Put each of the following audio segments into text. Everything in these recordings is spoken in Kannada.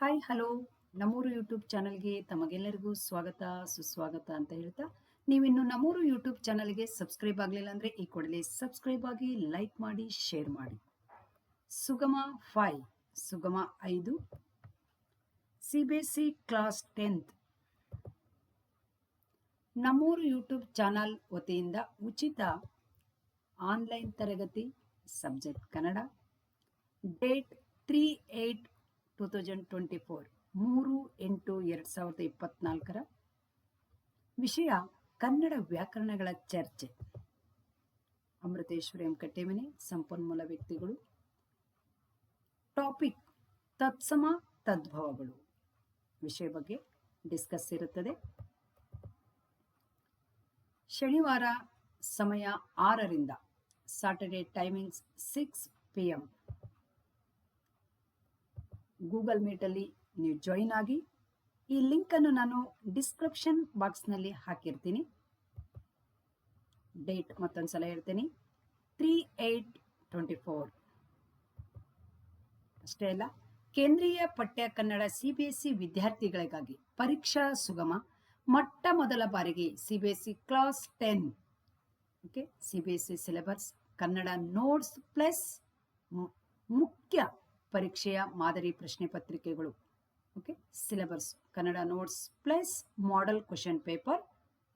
Hi, hello. ನಮ್ಮೂರು ಯೂಟ್ಯೂಬ್ ಚಾನಲ್ಗೆ ತಮಗೆಲ್ಲರಿಗೂ ಸ್ವಾಗತ, ಸುಸ್ವಾಗತ ಅಂತ ಹೇಳ್ತಾ, ನೀವಿನ್ನು ನಮ್ಮೂರು ಯೂಟ್ಯೂಬ್ ಚಾನಲ್ಗೆ ಸಬ್ಸ್ಕ್ರೈಬ್ ಆಗಲಿಲ್ಲ ಅಂದರೆ ಈ ಕೂಡಲೇ ಸಬ್ಸ್ಕ್ರೈಬ್ ಆಗಿ, ಲೈಕ್ ಮಾಡಿ, ಶೇರ್ ಮಾಡಿ. ಸುಗಮ ಫೈ, ಸುಗಮ ಐದು, C B S C class tenth. ನಮ್ಮೂರು ಯೂಟ್ಯೂಬ್ ಚಾನಲ್ ವತಿಯಿಂದ ಉಚಿತ ಆನ್ಲೈನ್ ತರಗತಿ, subject Kannada, date three eight two thousand twenty four ಮೂರು ಎಂಟು ಎರಡು ಸಾವಿರದ ಇಪ್ಪತ್ನಾಲ್ಕರ ವಿಷಯ ಕನ್ನಡ ವ್ಯಾಕರಣಗಳ ಚರ್ಚೆ. ಅಮೃತೇಶ್ವರಿ ಎಂ ಕಟ್ಟೆಮನೆ, ಸಂಪನ್ಮೂಲ ವ್ಯಕ್ತಿಗಳು. ಟಾಪಿಕ್, ತತ್ಸಮ ತದ್ಭವಗಳು. ವಿಷಯ ಬಗ್ಗೆ ಡಿಸ್ಕಸ್ ಇರುತ್ತದೆ. ಶನಿವಾರ ಸಮಯ ಆರರಿಂದ Saturday timings six P M Google ಮೀಟಲ್ಲಿ ನೀವು ಜಾಯಿನ್ ಆಗಿ ಈ ಲಿಂಕನ್ನು ನಾನು ಡಿಸ್ಕ್ರಿಪ್ಷನ್ ಬಾಕ್ಸ್ನಲ್ಲಿ ಹಾಕಿರ್ತೀನಿ. ಡೇಟ್ ಮತ್ತೊಂದು ಸಲ ಹೇಳ್ತೀನಿ. ತ್ರೀ ಏಟ್ ಟ್ವೆಂಟಿ ಫೋರ್ ಅಷ್ಟೇ ಅಲ್ಲ, ಕೇಂದ್ರೀಯ ಪಠ್ಯ Kannada C B S C ವಿದ್ಯಾರ್ಥಿಗಳಿಗಾಗಿ ಪರೀಕ್ಷಾ ಸುಗಮ ಮೊಟ್ಟ ಮೊದಲ ಬಾರಿಗೆ C B S C class ten okay C B S C syllabus Kannada notes plus ಮುಖ್ಯ ಪರೀಕ್ಷೆಯ ಮಾದರಿ ಪ್ರಶ್ನೆ ಪತ್ರಿಕೆಗಳು. Okay syllabus Kannada notes plus model question paper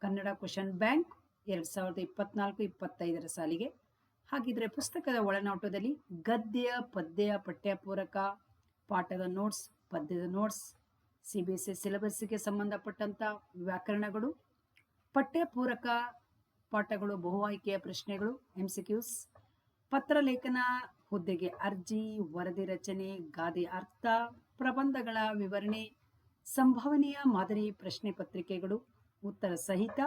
Kannada question bank ಎರಡು ಸಾವಿರದ ಇಪ್ಪತ್ನಾಲ್ಕು, ಇಪ್ಪತ್ತೈದರ ಸಾಲಿಗೆ. ಹಾಗಿದ್ರೆ ಪುಸ್ತಕದ ಒಳನೋಟದಲ್ಲಿ ಗದ್ಯ, ಪದ್ಯ, ಪಠ್ಯಪೂರಕ, ಪಾಠದ ನೋಟ್ಸ್ ಪದ್ಯದ notes C B S C ಸಿಲೆಬಸ್ಗೆ ಸಂಬಂಧಪಟ್ಟಂಥ ವ್ಯಾಕರಣಗಳು, ಪಠ್ಯಪೂರಕ ಪಾಠಗಳು, ಬಹು ಆಯ್ಕೆಯ ಪ್ರಶ್ನೆಗಳು ಎಂ ಸಿ ಕ್ಯೂಸ್ ಪತ್ರಲೇಖನ ಹುದ್ದೆಗೆ ಅರ್ಜಿ, ವರದಿ ರಚನೆ, ಗಾದೆ ಅರ್ಥ, ಪ್ರಬಂಧಗಳ ವಿವರಣೆ, ಸಂಭವನೀಯ ಮಾದರಿ ಪ್ರಶ್ನೆ ಪತ್ರಿಕೆಗಳು, ಉತ್ತರ ಸಹಿತ,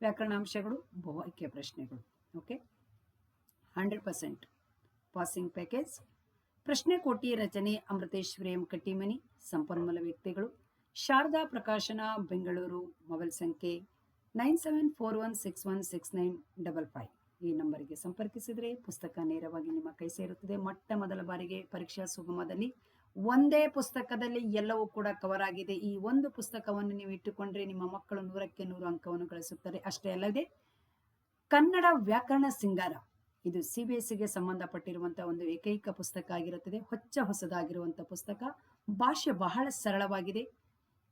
ವ್ಯಾಕರಣಾಂಶಗಳು ಬಹು ಆಯ್ಕೆಯ ಪ್ರಶ್ನೆಗಳು. Okay? Hundred percent. Passing package. ಪ್ರಶ್ನೆ ಕೋಟಿ ರಚನೆ ಅಮೃತೇಶ್ವರಿ ಎಂ ಕಟ್ಟಿಮನಿ, ಸಂಪನ್ಮೂಲ ವ್ಯಕ್ತಿಗಳು. ಶಾರದಾ ಪ್ರಕಾಶನ, ಬೆಂಗಳೂರು, ಮೊಬೈಲ್ ಸಂಖ್ಯೆ, nine seven four one six one six nine double five. ಈ ನಂಬರಿಗೆ ಸಂಪರ್ಕಿಸಿದರೆ ಪುಸ್ತಕ ನೇರವಾಗಿ ನಿಮ್ಮ ಕೈ ಸೇರುತ್ತದೆ. ಮೊಟ್ಟ ಮೊದಲ ಬಾರಿಗೆ ಪರೀಕ್ಷಾ ಸುಗಮದಲ್ಲಿ ಒಂದೇ ಪುಸ್ತಕದಲ್ಲಿ ಎಲ್ಲವೂ ಕೂಡ ಕವರ್ ಆಗಿದೆ. ಈ ಒಂದು ಪುಸ್ತಕವನ್ನು ನೀವು ಇಟ್ಟುಕೊಂಡ್ರೆ ನಿಮ್ಮ ಮಕ್ಕಳು ನೂರಕ್ಕೆ ನೂರು ಅಂಕವನ್ನು ಗಳಿಸುತ್ತಾರೆ. ಅಷ್ಟೇ ಅಲ್ಲದೆ ಕನ್ನಡ ವ್ಯಾಕರಣ ಸಿಂಗಾರ, ಇದು ಸಿ ಬಿ ಎಸ್ ಸಿಗೆ ಸಂಬಂಧಪಟ್ಟಿರುವಂತಹ ಒಂದು ಏಕೈಕ ಪುಸ್ತಕ ಆಗಿರುತ್ತದೆ. ಹೊಚ್ಚ ಹೊಸದಾಗಿರುವಂತಹ ಪುಸ್ತಕ. ಭಾಷೆ ಬಹಳ ಸರಳವಾಗಿದೆ.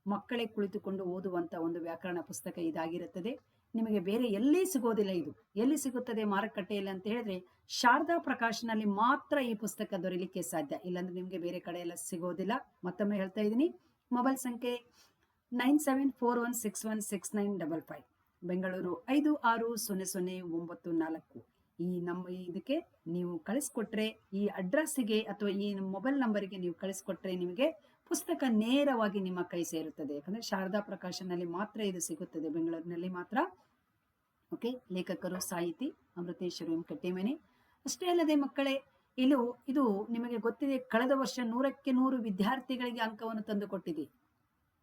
ಮಕ್ಕಳೇ ಕುಳಿತುಕೊಂಡು ಓದುವಂತ ಒಂದು ವ್ಯಾಕರಣ ಪುಸ್ತಕ ಇದಾಗಿರುತ್ತದೆ. ನಿಮಗೆ ಬೇರೆ ಎಲ್ಲಿ ಸಿಗೋದಿಲ್ಲ ಇದು. ಎಲ್ಲಿ ಸಿಗುತ್ತದೆ ಮಾರುಕಟ್ಟೆಯಲ್ಲಿ ಅಂತ ಹೇಳಿದ್ರೆ, ಶಾರದಾ ಪ್ರಕಾಶನಲ್ಲಿ ಮಾತ್ರ ಈ ಪುಸ್ತಕ ದೊರೆಯಲಿಕ್ಕೆ ಸಾಧ್ಯ. ಇಲ್ಲಾಂದ್ರೆ ನಿಮಗೆ ಬೇರೆ ಕಡೆ ಎಲ್ಲ ಸಿಗೋದಿಲ್ಲ. ಮತ್ತೊಮ್ಮೆ ಹೇಳ್ತಾ ಇದ್ದೀನಿ, ಮೊಬೈಲ್ ಸಂಖ್ಯೆ nine seven four one six one six nine double five. Bengaluru ಐದು ಆರು ಸೊನ್ನೆ ಸೊನ್ನೆ ಒಂಬತ್ತು ನಾಲ್ಕು. ಈ ನಮ್ಮ ಇದಕ್ಕೆ ನೀವು ಕಳಿಸ್ಕೊಟ್ರೆ, ಈ ಅಡ್ರೆಸ್ಗೆ ಅಥವಾ ಈ ಮೊಬೈಲ್ ನಂಬರ್ಗೆ ನೀವು ಕಳಿಸ್ಕೊಟ್ರೆ ನಿಮಗೆ ಪುಸ್ತಕ ನೇರವಾಗಿ ನಿಮ್ಮ ಕೈ ಸೇರುತ್ತದೆ. ಯಾಕಂದ್ರೆ ಶಾರದಾ ಪ್ರಕಾಶನಲ್ಲಿ ಮಾತ್ರ ಇದು ಸಿಗುತ್ತದೆ. ಬೆಂಗಳೂರಿನಲ್ಲಿ ಮಾತ್ರ. ಓಕೆ ಲೇಖಕರು ಸಾಹಿತಿ ಅಮೃತೇಶ್ವರ ಎಂ ಕಟ್ಟಿಮನೆ. ಅಷ್ಟೇ ಅಲ್ಲದೆ ಮಕ್ಕಳೇ ಇದು ಇದು ನಿಮಗೆ ಗೊತ್ತಿದೆ, ಕಳೆದ ವರ್ಷ ನೂರಕ್ಕೆ ನೂರು ವಿದ್ಯಾರ್ಥಿಗಳಿಗೆ ಅಂಕವನ್ನು ತಂದು ಕೊಟ್ಟಿದೆ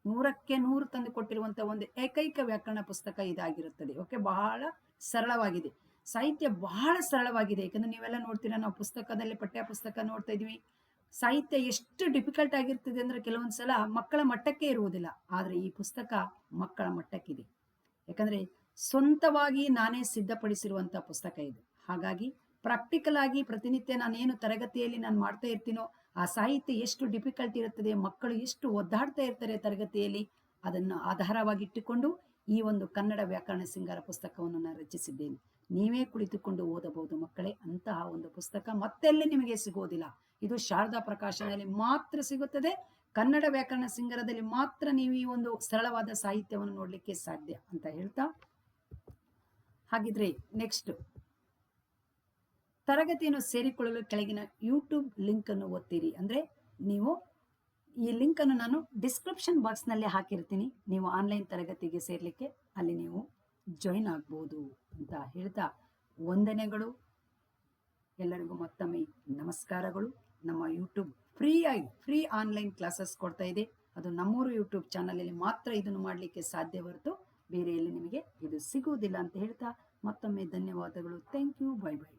ನೂರಕ್ಕೆ ನೂರು ತಂದು ಕೊಟ್ಟಿರುವಂತಹ ಒಂದು ಏಕೈಕ ವ್ಯಾಕರಣ ಪುಸ್ತಕ ಇದಾಗಿರುತ್ತದೆ. ಓಕೆ ಬಹಳ ಸರಳವಾಗಿದೆ. ಸಾಹಿತ್ಯ ಬಹಳ ಸರಳವಾಗಿದೆ. ಯಾಕಂದ್ರೆ ನೀವೆಲ್ಲ ನೋಡ್ತೀರಾ, ನಾವು ಪುಸ್ತಕದಲ್ಲಿ ಪಠ್ಯ ಪುಸ್ತಕ ನೋಡ್ತಾ ಇದೀವಿ ಸಾಹಿತ್ಯ ಎಷ್ಟು ಡಿಫಿಕಲ್ಟ್ ಆಗಿರ್ತದೆ ಅಂದ್ರೆ ಕೆಲವೊಂದು ಸಲ ಮಕ್ಕಳ ಮಟ್ಟಕ್ಕೆ ಇರುವುದಿಲ್ಲ. ಆದ್ರೆ ಈ ಪುಸ್ತಕ ಮಕ್ಕಳ ಮಟ್ಟಕ್ಕಿದೆ. ಯಾಕಂದ್ರೆ ಸ್ವಂತವಾಗಿ ನಾನೇ ಸಿದ್ಧಪಡಿಸಿರುವಂತ ಪುಸ್ತಕ ಇದು. ಹಾಗಾಗಿ ಪ್ರಾಕ್ಟಿಕಲ್ ಆಗಿ ಪ್ರತಿನಿತ್ಯ ನಾನೇನು ತರಗತಿಯಲ್ಲಿ ನಾನು ಮಾಡ್ತಾ ಇರ್ತೀನೋ, ಆ ಸಾಹಿತ್ಯ ಎಷ್ಟು ಡಿಫಿಕಲ್ಟ್ ಇರುತ್ತದೆ, ಮಕ್ಕಳು ಎಷ್ಟು ಒದ್ದಾಡ್ತಾ ಇರ್ತಾರೆ ತರಗತಿಯಲ್ಲಿ, ಅದನ್ನು ಆಧಾರವಾಗಿಟ್ಟುಕೊಂಡು ಈ ಒಂದು ಕನ್ನಡ ವ್ಯಾಕರಣ ಸಿಂಗಾರ ಪುಸ್ತಕವನ್ನು ನಾನು ರಚಿಸಿದ್ದೇನೆ. ನೀವೇ ಕುಳಿತುಕೊಂಡು ಓದಬಹುದು ಮಕ್ಕಳೇ ಅಂತಹ ಒಂದು ಪುಸ್ತಕ ಮತ್ತೆಲ್ಲಿ ನಿಮಗೆ ಸಿಗೋದಿಲ್ಲ. ಇದು ಶಾರದಾ ಪ್ರಕಾಶನದಲ್ಲಿ ಮಾತ್ರ ಸಿಗುತ್ತದೆ. ಕನ್ನಡ ವ್ಯಾಕರಣ ಸಿಂಗರದಲ್ಲಿ ಮಾತ್ರ ನೀವು ಈ ಒಂದು ಸರಳವಾದ ಸಾಹಿತ್ಯವನ್ನು ನೋಡಲಿಕ್ಕೆ ಸಾಧ್ಯ ಅಂತ ಹೇಳ್ತಾ. ಹಾಗಿದ್ರೆ ನೆಕ್ಸ್ಟ್ ತರಗತಿಯನ್ನು ಸೇರಿಕೊಳ್ಳಲು ಕೆಳಗಿನ ಯೂಟ್ಯೂಬ್ ಲಿಂಕ್ ಅನ್ನು ಒತ್ತಿರಿ ಅಂದ್ರೆ ನೀವು ಈ ಲಿಂಕ್ ಅನ್ನು ನಾನು ಡಿಸ್ಕ್ರಿಪ್ಷನ್ ಬಾಕ್ಸ್ನಲ್ಲಿ ಹಾಕಿರ್ತೀನಿ. ನೀವು ಆನ್ಲೈನ್ ತರಗತಿಗೆ ಸೇರ್ಲಿಕ್ಕೆ ಅಲ್ಲಿ ನೀವು ಜಾಯಿನ್ ಆಗ್ಬೋದು ಅಂತ ಹೇಳ್ತಾ ವಂದನೆಗಳು. ಎಲ್ಲರಿಗೂ ಮತ್ತೊಮ್ಮೆ ನಮಸ್ಕಾರಗಳು. ನಮ್ಮ ಯೂಟ್ಯೂಬ್ ಫ್ರೀ ಆಗಿ ಫ್ರೀ ಆನ್ಲೈನ್ ಕ್ಲಾಸಸ್ ಕೊಡ್ತಾ ಇದೆ. ಅದು ನಮ್ಮೂರು ಯೂಟ್ಯೂಬ್ ಚಾನಲಲ್ಲಿ ಮಾತ್ರ ಇದನ್ನು ಮಾಡಲಿಕ್ಕೆ ಸಾಧ್ಯ ಹೊರತು ಬೇರೆ ಎಲ್ಲಿ ನಿಮಗೆ ಇದು ಸಿಗುವುದಿಲ್ಲ ಅಂತ ಹೇಳ್ತಾ ಮತ್ತೊಮ್ಮೆ ಧನ್ಯವಾದಗಳು. Thank you bye bye